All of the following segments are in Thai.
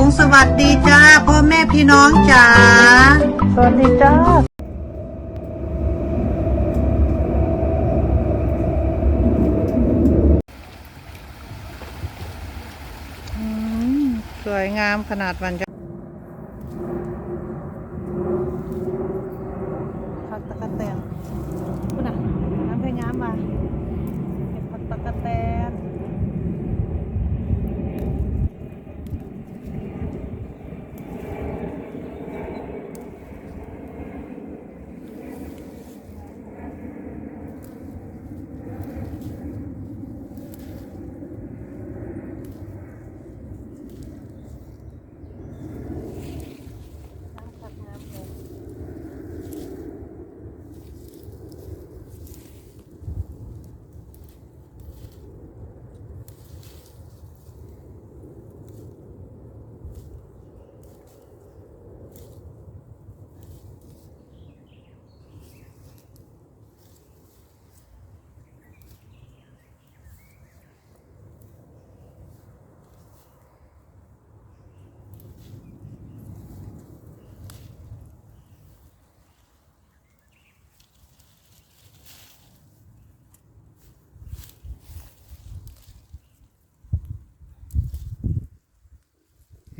งสวัสดีจ้าพ่อแม่พี่น้องจ๋าสวัสดีจ้าอืมสวยงามขนาดวันจะผักตะกะแตนคุณน่ะน้ำเพงามมาเห็ดผักตะกะแตนน้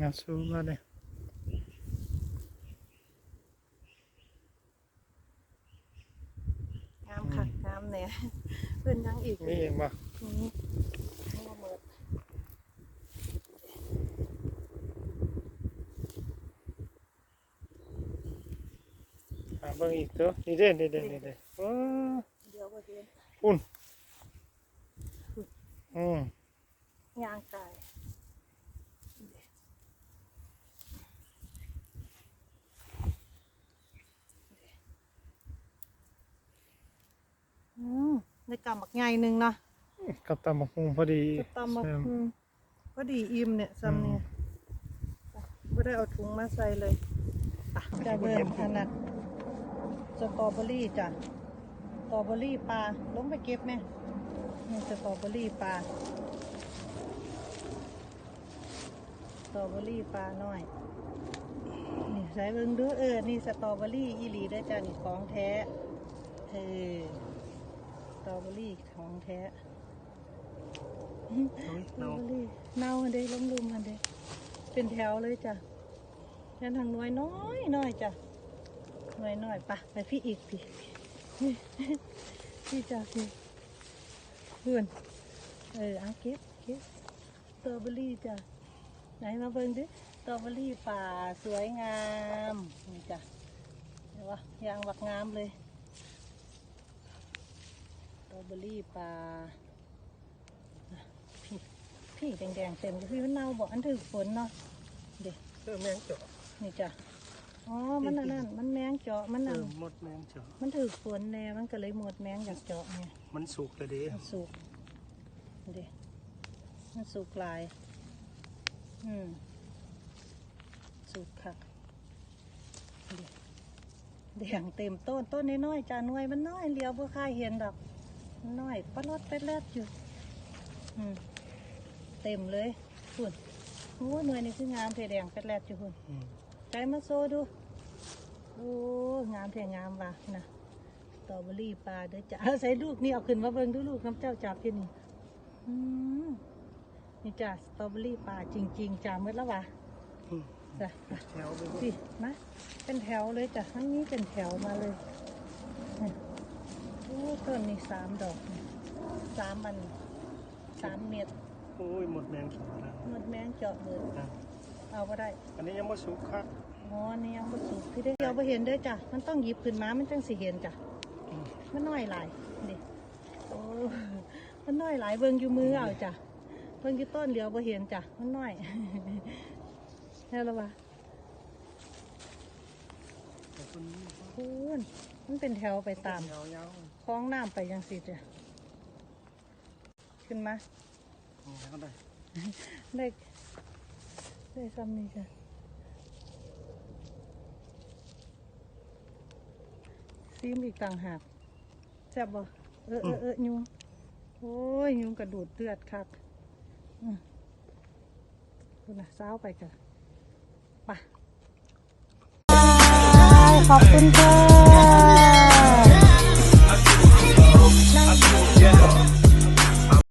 งาซูมาเลยงามค่ะงามเนี่ยเพื่อนยังอีกนี่เองป่ะนี่นี่ก็เมิดหาเบิ่งอีกเด้อนี่เด้นี่เด้นี่เด้โอ้เดี๋ยวก็เห็นอุ่นอืมยางตายอืมได้ กำบักใหญ่หนึ่งเนาะกับตำบักหุ่งพอดีจะตำบักแซ่บอืมก็ดีอิ่มเนี่ยซ้ำเนี่ยไม่ได้เอาถุงมาใส่เลยอะจะเริ่มถนัดสตรอเบอรี่จ้ะสตรอเบอรี่ปลาลงไปเก็บไหมนี่สตรอเบอรี่ปลาสตรอเบอรี่ปลาหน่อย นี่ใส่เบิ่งดูเออ นี่สตรอเบอรี่อีหลีได้อจ้ะนี่ของแท้ เออส ตรอเบอรี่ของแท้เฮ้ยเน่าเนาเลยเน่าอันเดล้มลุมอันเดเป็นแถวเลยจ้ะแค่ทางหน่วยน้อยน้อยจ้ะหน่วยน้อยปะไปพี่อีกพี่พี่พี่จ้ะพี่เพื่อนเออเอาเก็บเก็บสตรอเบอรี่จ้ะไหนมาเบิ่งดิสตรอเบอรี่ป่าสวยงามนี่จ้ะเห็นปะยางบักงามเลยสต รอเบอรี่ป่าพี่พี่แดงๆเต็มเลยพี่มันเน่าบอกอันถือฝนเนาะเด็กเออแมงเจาะนี่จ้ะอ๋อมันอันนั่นมันแมงเจาะมันเอนั่นอหมดแมงเจาะมันถือฝนแน่มันก็เลยหมดแมงอยากเจาะไงมันสุกเลยเด้มันสุกเด็มันสุกหลาย อืมสุกค่ะเด็แดงเต็มต้นต้นน้อยๆจ้าหน่วยมันน้อยเลี้ยวเพื่อค่ายเห็นดอกมั นน้อยปลาลดเป็ดเล็ดอยู่อืมเต็มเลยคุณโอ้หน่วยนี่คืองามเทแดงเป็ดแลดอยู่คุณอืมใจมาโซดูโอ้งามเทงามว่ะนะสตรอเบอรี่ปลาเด้อจ้าใส่ลูกนี่เอาขึ้นมาเบิ่งดูลูกน้ำเจ้าจับที่นี่อืมนี่จ้าสตรอเบอรี่ปลาจริง ๆจ้าเมื่อแล้ววะอืมจ้ะแถวไปหมดสิมาเป็นแถวเลยจ้ะทั้งนี้เป็นแถวมาเลยนี่โอ้ต้นนี้สามดอกนี่สามมันสามเม็ดโอ้ยหมดแมงเจาะแล้วหมดแมงเจาะเลยนะเอาก็ได้ อันนี้ยังไม่สุกครับอ๋อนี่ยังบ่สุกพี่ได้เดียวบ่เห็นเด้อจ้ะมันต้องหยิบขึ้นมามันจังสิเห็นจ้ะอืมมันน้อยหลายนี่โอ้มันน้อยหลายเบิ่งอยู่มือเอาจ้ะเบิ่งอยู่ต้นเดียวบ่เห็นจ้ะมันน้อยแล้วละวะ แต่คนนี้คูณมันเป็นแถวไปตามยาวคล้องน้ำไปยังสิจ้ะขึ้นมาๆอืมแล้วได้ได้ได้ซ้ำนี่จ้ะซีมอีกต่างหากแซ่บบ่เออเออเออยุงโอ้ยยุงกระดูดเลือดคักอืมคุณน่ะซ้าวไปจ้ะไป ขอบคุณค่ะ